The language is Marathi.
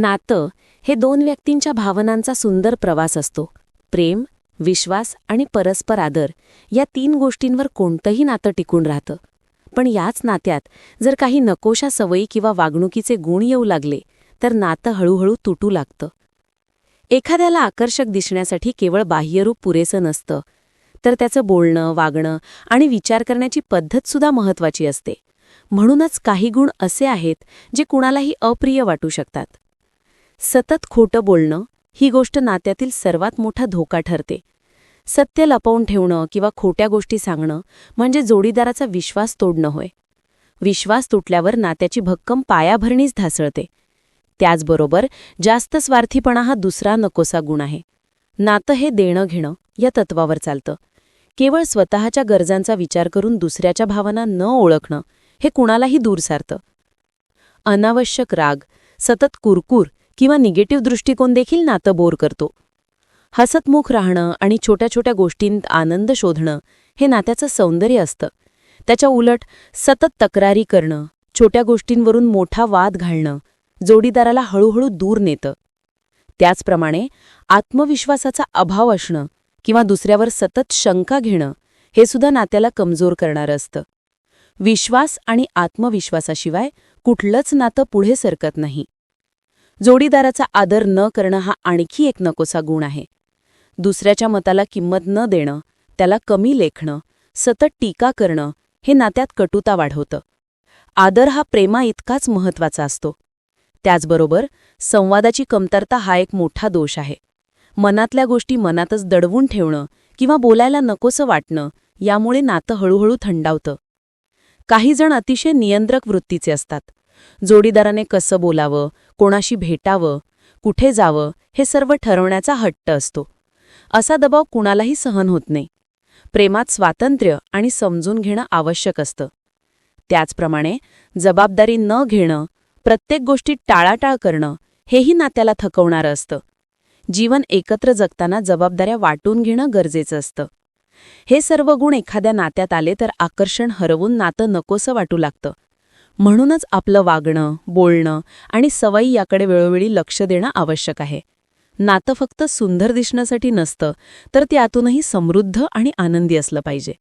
नातं हे दोन व्यक्तींच्या भावनांचा सुंदर प्रवास असतो. प्रेम विश्वास आणि परस्पर आदर या तीन गोष्टींवर कोणतंही नातं टिकून राहतं. पण याच नात्यात जर काही नकोशा सवयी किंवा वागणुकीचे गुण येऊ लागले तर नातं हळूहळू तुटू लागतं. एखाद्याला आकर्षक दिसण्यासाठी केवळ बाह्यरूप पुरेसं नसतं तर त्याचं बोलणं वागणं आणि विचार करण्याची पद्धतसुद्धा महत्वाची असते. म्हणूनच काही गुण असे आहेत जे कुणालाही अप्रिय वाटू शकतात. सतत खोटं बोलणं ही गोष्ट नात्यातील सर्वात मोठा धोका ठरते. सत्य लपवून ठेवणं किंवा खोट्या गोष्टी सांगणं म्हणजे जोडीदाराचा विश्वास तोडणं होय. विश्वास तुटल्यावर नात्याची भक्कम पायाभरणीच ढासळते. त्याचबरोबर जास्त स्वार्थीपणा हा दुसरा नकोसा गुण आहे. नातं हे देणं घेणं या तत्वावर चालतं. केवळ स्वतःच्या गरजांचा विचार करून दुसऱ्याच्या भावना न ओळखणं हे कुणालाही दूर सारतं. अनावश्यक राग सतत कुरकुर किंवा निगेटिव्ह दृष्टिकोन देखील नातं बोर करतो. हसतमुख राहणं आणि छोट्या छोट्या गोष्टींत आनंद शोधणं हे नात्याचं सौंदर्य असतं. त्याच्या उलट सतत तक्रारी करणं छोट्या गोष्टींवरून मोठा वाद घालणं जोडीदाराला हळूहळू दूर नेतं. त्याचप्रमाणे आत्मविश्वासाचा अभाव असणं किंवा दुसऱ्यावर सतत शंका घेणं हे सुद्धा नात्याला कमजोर करणारं असतं. विश्वास आणि आत्मविश्वासाशिवाय कुठलंच नातं पुढे सरकत नाही. जोडीदाराचा आदर न करणं हा आणखी एक नकोसा गुण आहे. दुसऱ्याच्या मताला किंमत न देणं त्याला कमी लेखणं सतत टीका करणं हे नात्यात कटुता वाढवतं. आदर हा प्रेमा इतकाच महत्त्वाचा असतो. त्याचबरोबर संवादाची कमतरता हा एक मोठा दोष आहे. मनातल्या गोष्टी मनातच दडवून ठेवणं किंवा बोलायला नकोसं वाटणं यामुळे नातं हळूहळू थंडावतं. काही जण अतिशय नियंत्रक वृत्तीचे असतात. जोडीदाराने कसं बोलावं कोणाशी भेटावं कुठे जावं हे सर्व ठरवण्याचा हट्ट असतो. असा दबाव कुणालाही सहन होत नाही. प्रेमात स्वातंत्र्य आणि समजून घेणं आवश्यक असतं. त्याचप्रमाणे जबाबदारी न घेणं प्रत्येक गोष्टीत टाळाटाळ करणं हेही नात्याला थकवणारं असतं. जीवन एकत्र जगताना जबाबदाऱ्या वाटून घेणं गरजेचं असतं. हे सर्व गुण एखाद्या नात्यात आले तर आकर्षण हरवून नातं नकोसं वाटू लागतं. म्हणूनच आपलं वागणं बोलणं आणि सवयी याकडे वेळोवेळी लक्ष देणं आवश्यक आहे. नातं फक्त सुंदर दिसण्यासाठी नसतं तर त्यातूनही समृद्ध आणि आनंदी असलं पाहिजे.